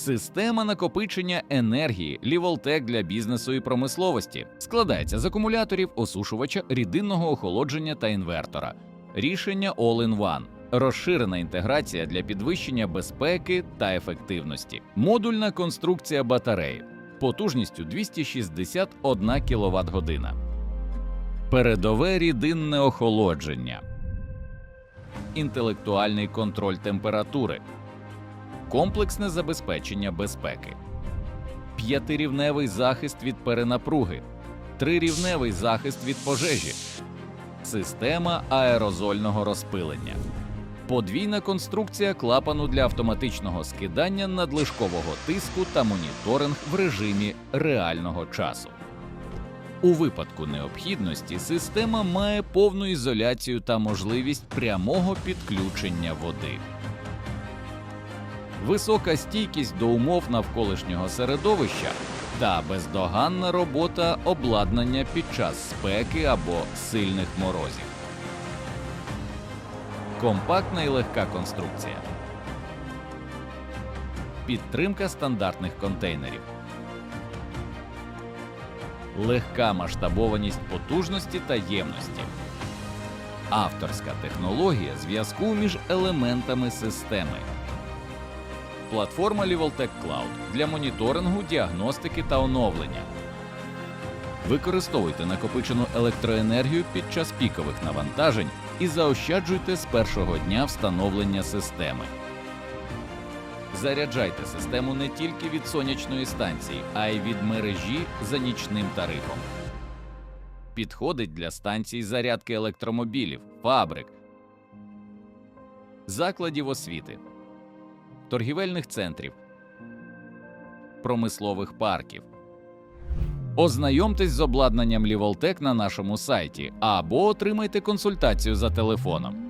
Система накопичення енергії Ліволтек для бізнесу і промисловості складається з акумуляторів, осушувача, рідинного охолодження та інвертора. Рішення All-in-One. Розширена інтеграція для підвищення безпеки та ефективності. Модульна конструкція батареї потужністю 261 кВт година. Передове рідинне охолодження. Інтелектуальний контроль температури. Комплексне забезпечення безпеки. П'ятирівневий захист від перенапруги. Трирівневий захист від пожежі. Система аерозольного розпилення. Подвійна конструкція клапану для автоматичного скидання надлишкового тиску та моніторинг в режимі реального часу. У випадку необхідності система має повну ізоляцію та можливість прямого підключення води. Висока стійкість до умов навколишнього середовища та бездоганна робота обладнання під час спеки або сильних морозів. Компактна і легка конструкція. Підтримка стандартних контейнерів. Легка масштабованість потужності та ємності. Авторська технологія зв'язку між елементами системи. Платформа Leveltech Cloud для моніторингу, діагностики та оновлення. Використовуйте накопичену електроенергію під час пікових навантажень і заощаджуйте з першого дня встановлення системи. Заряджайте систему не тільки від сонячної станції, а й від мережі за нічним тарифом. Підходить для станцій зарядки електромобілів, фабрик, закладів освіти, торгівельних центрів, промислових парків. Ознайомтесь з обладнанням Ліволтек на нашому сайті або отримайте консультацію за телефоном